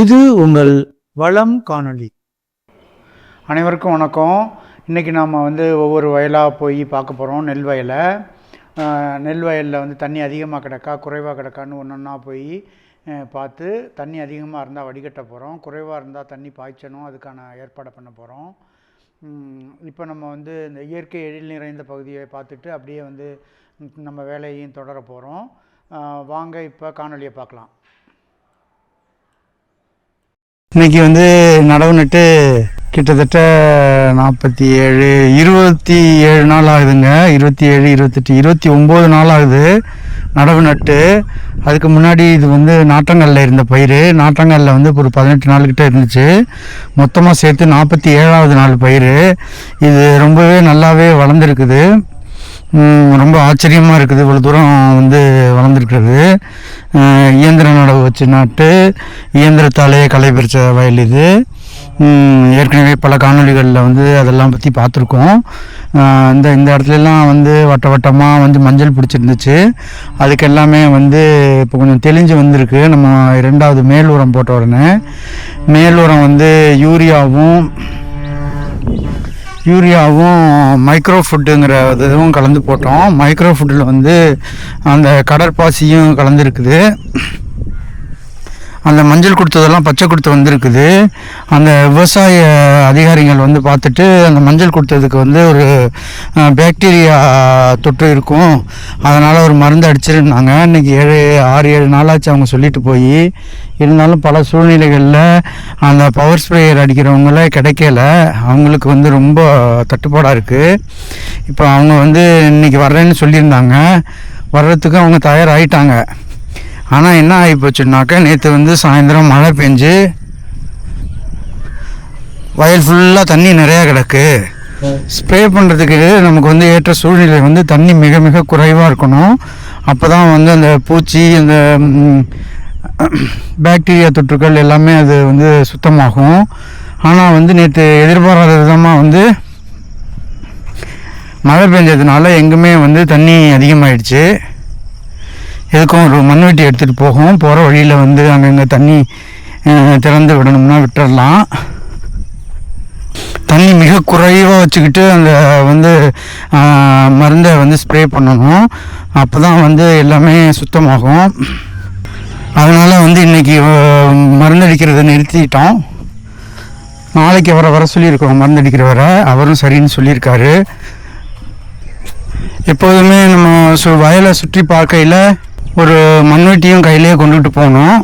இது உங்கள் வளம் காணொளி. அனைவருக்கும் வணக்கம். இன்றைக்கி நாம் வந்து ஒவ்வொரு வயலாக போய் பார்க்க போகிறோம் நெல் வயலை. நெல் வயலில் வந்து தண்ணி அதிகமாக கிடக்கா குறைவாக கிடக்கான்னு ஒன்று ஒன்றா போய் பார்த்து தண்ணி அதிகமாக இருந்தால் வடிகட்ட போகிறோம் குறைவாக இருந்தால் தண்ணி பாய்ச்சணும் அதுக்கான ஏற்பாடை பண்ண போகிறோம் இப்போ நம்ம வந்து இந்த இயற்கை எழில் நிறைந்த பகுதியை பார்த்துட்டு அப்படியே வந்து நம்ம வேலையையும் தொடர போகிறோம் வாங்க இப்போ காணொலியை பார்க்கலாம். இன்னைக்கு வந்து நடவு நட்டு கிட்டத்தட்ட நாற்பத்தி ஏழு இருபத்தி ஏழு நாள் ஆகுதுங்க. இருபத்தி ஏழு இருபத்தெட்டு இருபத்தி ஒம்பது நாள் ஆகுது நடவு நட்டு அதுக்கு முன்னாடி இது வந்து நாற்றங்கல்ல இருந்த பயிர். நாற்றங்கல்ல வந்து ஒரு பதினெட்டு நாள்கிட்ட இருந்துச்சு. மொத்தமாக சேர்த்து நாற்பத்தி ஏழாவது நாள் பயிர். இது ரொம்பவே நல்லாவே வளர்ந்துருக்குது. ரொம்ப ஆச்சரியமாக இருக்குது. இவ்வளோ தூரம் வந்து வளர்ந்துருக்கிறது. இயந்திர நடவு வச்சு நாட்டு இயந்திரத்தாலேயே களை பறிச்ச வயல் இது. ஏற்கனவே பல காணொளிகளில் வந்து அதெல்லாம் பற்றி பார்த்துருக்கோம். இந்த இந்த இடத்துலலாம் வந்து வட்ட வட்டமாக வந்து மஞ்சள் பிடிச்சிருந்துச்சு. அதுக்கு எல்லாமே வந்து இப்போ கொஞ்சம் தெளிஞ்சு வந்திருக்கு. நம்ம ரெண்டாவது மேல் உரம் போட்ட உடனே. மேல் உரம் வந்து யூரியாவும் யூரியாவும் மைக்ரோ ஃபுட்டுங்கிற இதுவும் கலந்து போட்டோம். மைக்ரோ ஃபுட்டில் வந்து அந்த கடற்பாசியும் கலந்துருக்குது. அந்த மஞ்சள் கொடுத்ததெல்லாம் பச்சை கொடுத்து வந்திருக்குது. அந்த விவசாய அதிகாரிகள் வந்து பார்த்துட்டு அந்த மஞ்சள் கொடுத்ததுக்கு வந்து ஒரு பேக்டீரியா தொற்று இருக்கும். அதனால் ஒரு மருந்து அடிச்சிருந்தாங்க. இன்றைக்கி ஏழு ஆறு ஏழு நாளாச்சு அவங்க சொல்லிட்டு போய். இருந்தாலும் பல சூழ்நிலைகளில் அந்த பவர் ஸ்ப்ரேயர் அடிக்கிறவங்கள கிடைக்கல. அவங்களுக்கு வந்து ரொம்ப தட்டுப்பாடாக இருக்குது இப்போ அவங்க வந்து இன்றைக்கி வர்றேன்னு சொல்லியிருந்தாங்க. வர்றதுக்கு அவங்க தயாராகிட்டாங்க ஆனால் என்ன ஆகிப்போச்சுன்னாக்கா நேற்று வந்து சாயந்தரம் மழை பெஞ்சு வயல் ஃபுல்லாக தண்ணி நிறையா கிடக்கு. ஸ்ப்ரே பண்ணுறதுக்கு நமக்கு வந்து ஏற்ற சூழ்நிலை வந்து தண்ணி மிக மிக குறைவாக இருக்கணும். அப்போ தான் வந்து அந்த பூச்சி அந்த பாக்டீரியா தொற்றுக்கள் எல்லாமே அது வந்து சுத்தமாகும். ஆனால் வந்து நேற்று எதிர்பாராத விதமாக வந்து மழை பெஞ்சதுனால எங்குமே வந்து தண்ணி அதிகமாயிடுச்சு. எதுக்கும் ஒரு மண்வெட்டி எடுத்துகிட்டு போகும். போகிற வழியில் வந்து அங்கங்கே தண்ணி திறந்து விடணும்னா விட்டுறலாம். தண்ணி மிக குறைவாக வச்சுக்கிட்டு அந்த வந்து மருந்தை வந்து ஸ்ப்ரே பண்ணணும். அப்போ தான் வந்து எல்லாமே சுத்தமாகும். அதனால் வந்து இன்றைக்கி மருந்தடிக்கிறத நிறுத்திட்டோம். நாளைக்கு அவரை வர சொல்லியிருக்கோம் மருந்தடிக்கிறவரை அவரும் சரின்னு சொல்லியிருக்காரு. எப்போதுமே நம்ம சு வயலை சுற்றி பார்க்கையில் ஒரு மண்வெட்டியும் கையிலேயே கொண்டுகிட்டு போகணும்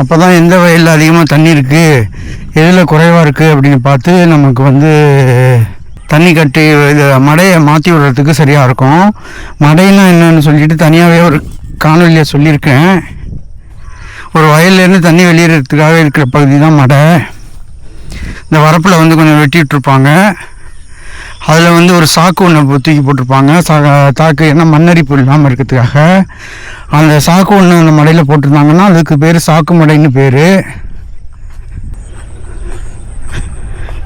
அப்போ தான் எந்த வயலில் அதிகமாக தண்ணி இருக்குது எதில் குறைவாக இருக்குது அப்படின்னு பார்த்து நமக்கு வந்து தண்ணி கட்டி இது மடையை மாற்றி விடுறதுக்கு சரியாக இருக்கும். மடைன்னா என்னென்னு சொல்லிட்டு தனியாகவே ஒரு காணொலியை சொல்லியிருக்கேன். ஒரு வயல்லேருந்து தண்ணி வெளியேறதுக்காக இருக்கிற பகுதி தான் மடை. இந்த வரப்பில் வந்து கொஞ்சம் வெட்டிகிட்ருப்பாங்க அதில் வந்து ஒரு சாக்கு ஒன்று தூக்கி போட்டிருப்பாங்க. சா தாக்கு என்ன மண்ணரிப்பு இல்லாமல் இருக்கிறதுக்காக. அந்த சாக்கு ஒன்று அந்த மடையில் போட்டிருந்தாங்கன்னா அதுக்கு பேர் சாக்கு மடைன்னு பேர்.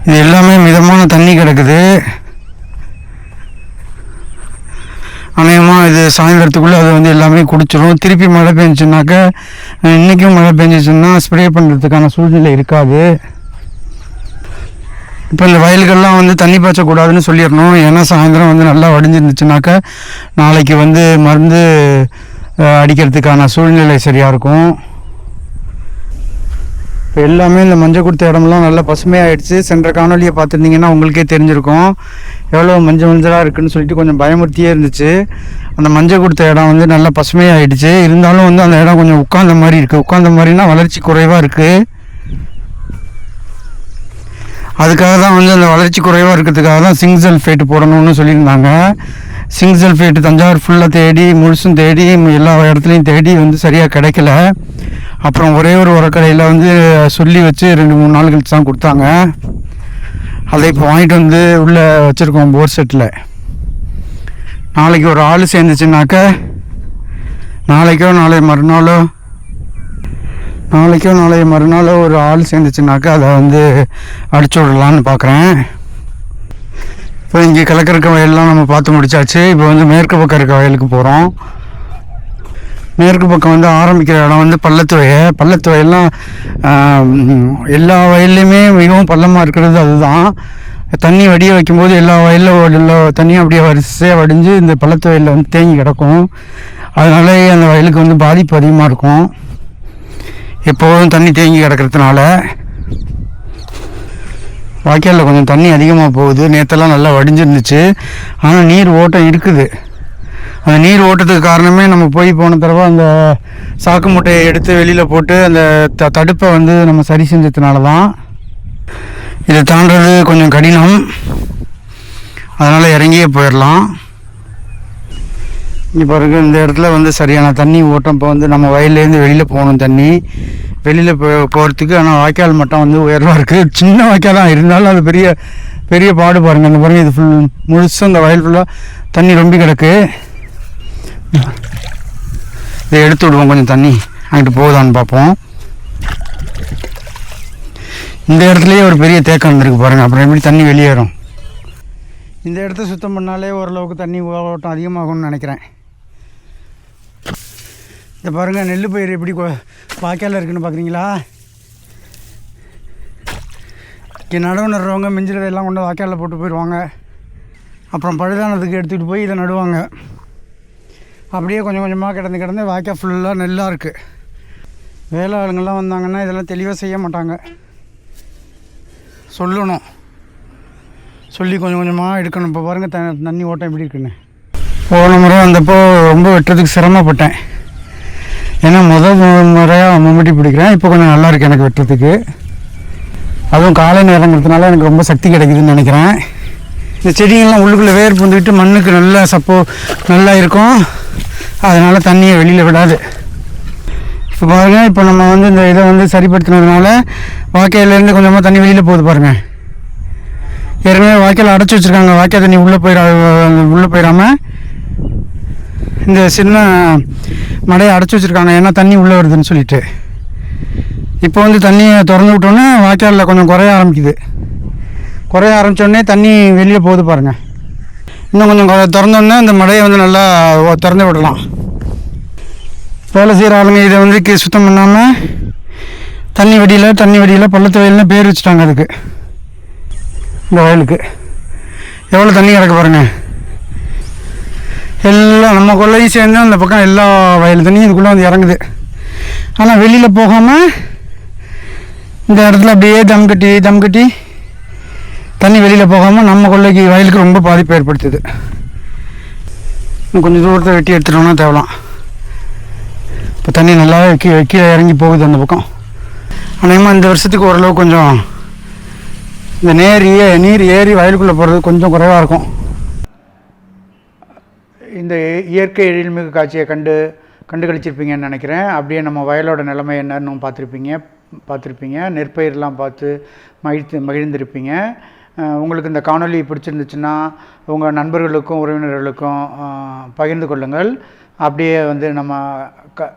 இது எல்லாமே மிதமான தண்ணி கிடக்குது. அநேகமாக இது சாயந்தரத்துக்குள்ளே அது வந்து எல்லாமே குடிச்சிடும் திருப்பி மழை பெஞ்சுனாக்க இன்றைக்கும் மழை பெஞ்சிச்சுன்னா ஸ்ப்ரே பண்ணுறதுக்கான சூழ்நிலை இருக்காது. இப்போ இந்த வயல்கள்லாம் வந்து தண்ணி பாய்ச்சக்கூடாதுன்னு சொல்லிடணும். ஏன்னா சாயந்தரம் வந்து நல்லா வடிஞ்சிருந்துச்சுனாக்கா நாளைக்கு வந்து மருந்து அடிக்கிறதுக்கான சூழ்நிலை சரியாக இருக்கும். இப்போ எல்லாமே இந்த மஞ்சள் கொடுத்த இடமெல்லாம் நல்லா பசுமையாகிடுச்சு சென்ற காணொலியை பார்த்துருந்தீங்கன்னா உங்களுக்கே தெரிஞ்சிருக்கும். எவ்வளோ மஞ்சள் மஞ்சளாக இருக்குதுன்னு சொல்லிட்டு கொஞ்சம் பயமுறுத்தியே இருந்துச்சு. அந்த மஞ்சள் கொடுத்த இடம் வந்து நல்லா பசுமையாயிடுச்சு. இருந்தாலும் வந்து அந்த இடம் கொஞ்சம் உட்காந்த மாதிரி இருக்குது உட்காந்த மாதிரினா வளர்ச்சி குறைவாக இருக்குது அதுக்காக தான் வந்து அந்த வளர்ச்சி குறைவாக இருக்கிறதுக்காக தான் சிங்க் சல்ஃபேட் போடணும்னு சொல்லியிருந்தாங்க. சிங்க் சல்ஃபேட் தஞ்சாவூர் ஃபுல்லாக தேடி முழுசும் தேடி எல்லா இடத்துலையும் தேடி வந்து சரியாக கிடைக்கல. அப்புறம் ஒரே ஒரு உரக்கடையில் வந்து சொல்லி வச்சு ரெண்டு மூணு நாள் கழிச்சு தான் கொடுத்தாங்க. அதை இப்போ வாங்கிட்டு வந்து உள்ளே வச்சுருக்கோம் போர் செட்டில் நாளைக்கு ஒரு ஆள் சேர்ந்துச்சுனாக்க நாளைக்கோ நாளை மறுநாளோ நாளைக்கோ நாளைய மறுநாளோ ஒரு ஆள் சேர்ந்துச்சுனாக்கா அதை வந்து அடிச்சு விடலான்னு பார்க்குறேன். இப்போ இங்கே கிழக்கு இருக்க வயல்லாம் நம்ம பார்த்து முடிச்சாச்சு. இப்போ வந்து மேற்கு பக்கம் இருக்க வயலுக்கு போகிறோம் மேற்கு பக்கம் வந்து ஆரம்பிக்கிற இடம் வந்து பள்ளத்துவைய. பள்ளத்துவையெல்லாம் பள்ளத்து வயல்லாம் எல்லா வயல்லையுமே மிகவும் பள்ளமாக இருக்கிறது அதுதான். தண்ணி வடிய வைக்கும்போது எல்லா வயலில் எல்லா தண்ணியும் அப்படியே வரிசையாக வடிஞ்சு இந்த பள்ளத்துவையில் வந்து தேங்கி கிடக்கும். அதனால அந்த வயலுக்கு வந்து பாதிப்பு அதிகமாக இருக்கும். எப்போதும் தண்ணி தேங்கி கிடக்கிறதுனால வாய்க்காலில் கொஞ்சம் தண்ணி அதிகமாக போகுது. நேற்றெல்லாம் நல்லா வடிஞ்சிருந்துச்சு. ஆனால் நீர் ஓட்டம் இருக்குது. அந்த நீர் ஓட்டத்துக்கு காரணமே நம்ம போய் போன தடவை அந்த சாக்கு மூட்டையை எடுத்து வெளியில் போட்டு அந்த த தடுப்பை வந்து நம்ம சரி செஞ்சதுனால தான் இதை தாண்டுறது கொஞ்சம் கடினம். அதனால் இறங்கியே போயிடலாம். இங்கே பாருங்க இந்த இடத்துல வந்து சரியான தண்ணி ஓட்டம் இப்போ வந்து நம்ம வயல்லேருந்து வெளியில் போகணும் தண்ணி. வெளியில் போ போகிறதுக்கு ஆனால் வாய்க்கால் மட்டம் வந்து உயர்வாக இருக்குது சின்ன வாய்க்காலாக இருந்தாலும் அது பெரிய பெரிய பாடு பாருங்கள் இந்த பாருங்கள் இது ஃபுல் முழுசும் இந்த வயல் ஃபுல்லாக தண்ணி ரொம்பி கிடக்கு. இதை எடுத்து விடுவோம் கொஞ்சம் தண்ணி. அங்கிட்டு போகுதான்னு பார்ப்போம். இந்த இடத்துலையே ஒரு பெரிய தேக்கம் வந்திருக்கு பாருங்கள் அப்புறம் எப்படி தண்ணி வெளியேறும்? இந்த இடத்த சுத்தம் பண்ணாலே ஓரளவுக்கு தண்ணி ஓட்டம் அதிகமாகும்னு நினைக்கிறேன். இந்த பாருங்கள் நெல் பயிர் எப்படி வாய்க்காலில் இருக்குன்னு பார்க்குறீங்களா இங்கே நடவு நடுறவங்க மிஞ்சில் எல்லாம் கொண்டு வாய்க்காலில் போட்டு போயிடுவாங்க. அப்புறம் பழுதானதுக்கு எடுத்துகிட்டு போய் இதை நடுவாங்க. அப்படியே கொஞ்சம் கொஞ்சமாக கிடந்து கிடந்து வாய்க்கால் ஃபுல்லாக நெல்லாக இருக்குது வேலை ஆளுங்கள்லாம் வந்தாங்கன்னா இதெல்லாம் தெளிவாக செய்ய மாட்டாங்க. சொல்லணும். சொல்லி கொஞ்சம் கொஞ்சமாக எடுக்கணும். இப்போ பாருங்கள் த தண்ணி ஓட்டம் எப்படி இருக்குன்னு. போன முறை வந்தப்போ ரொம்ப வெட்டுறதுக்கு சிரமப்பட்டேன். ஏன்னா முதல் முறையாக மம்முட்டி பிடிக்கிறேன். இப்போ கொஞ்சம் நல்லாயிருக்கு எனக்கு வெட்டுறதுக்கு. அதுவும் காலை நேரங்கிறதுனால எனக்கு ரொம்ப சக்தி கிடைக்குதுன்னு நினைக்கிறேன். இந்த செடிங்கள்லாம் உள்ளுக்குள்ளே வேர் பூந்துக்கிட்டு மண்ணுக்கு நல்லா சப்போ நல்லா இருக்கும். அதனால் தண்ணியை வெளியில் விடாது. இப்போ பாருங்கள் இப்போ நம்ம வந்து இந்த இதை வந்து சரிப்படுத்தினதுனால வாக்கையிலேருந்து கொஞ்சமாக தண்ணி வெளியில் போகுது பாருங்கள் ஏற்கனவே வாய்க்கால் அடைச்சி வச்சுருக்காங்க. வாய்க்கால் தண்ணி உள்ளே போயிடா உள்ளே போயிடாமல் இந்த சின்ன மடையை அடைச்சி வச்சுருக்காங்க. ஏன்னா தண்ணி உள்ளே வருதுன்னு சொல்லிட்டு. இப்போ வந்து தண்ணியை திறந்து விட்டோன்னே வாய்க்காலில் கொஞ்சம் குறைய ஆரம்பிக்குது. குறைய ஆரம்பித்தோடனே தண்ணி வெளியே போகுது பாருங்கள் இன்னும் கொஞ்சம் திறந்தோடனே திறந்தோன்னே இந்த மடையை வந்து நல்லா திறந்து விடலாம். வேலை செய்கிற ஆளுங்க இதை வந்து கி- சுத்தம் பண்ணாமல் தண்ணி வெடியில் தண்ணி வெடியில் பள்ளத்து வயல்னு பேர் வச்சுட்டாங்க அதுக்கு. இந்த வயலுக்கு. எவ்வளோ தண்ணி கிடக்கு பாருங்க. எல்லாம் நம்ம கொள்ளையும் சேர்ந்து அந்த பக்கம் எல்லா வயல் தண்ணியும் இதுக்குள்ளே வந்து இறங்குது. ஆனால் வெளியில் போகாமல் இந்த இடத்துல அப்படியே தம் கட்டி தம் கட்டி தண்ணி வெளியில் போகாமல் நம்ம கொள்ளைக்கு வயலுக்கு ரொம்ப பாதிப்பு ஏற்படுத்துது. கொஞ்சம் தூரத்தை வெட்டி எடுத்துட்டோம்னா தேவலாம். இப்போ தண்ணி நல்லா கீழே கீழே இறங்கி போகுது அந்த பக்கம். அநேகமாக இந்த வருஷத்துக்கு ஓரளவு கொஞ்சம் இந்த நேர் ஏ- நீர் ஏறி வயலுக்குள்ளே போகிறது கொஞ்சம் குறைவாக இருக்கும். இந்த இயற்கை எழில்மிகு காட்சியை கண்டு கண்டு கழிச்சிருப்பீங்கன்னு நினைக்கிறேன். அப்படியே நம்ம வயலோட நிலைமை என்னன்னு பார்த்துருப்பீங்க. பார்த்துருப்பீங்க. நெற்பயிரெலாம் பார்த்து மகிழ்த்து மகிழ்ந்திருப்பீங்க. உங்களுக்கு இந்த காணொளி பிடிச்சிருந்துச்சுன்னா உங்கள் நண்பர்களுக்கும் உறவினர்களுக்கும் பகிர்ந்து கொள்ளுங்கள். அப்படியே வந்து நம்ம க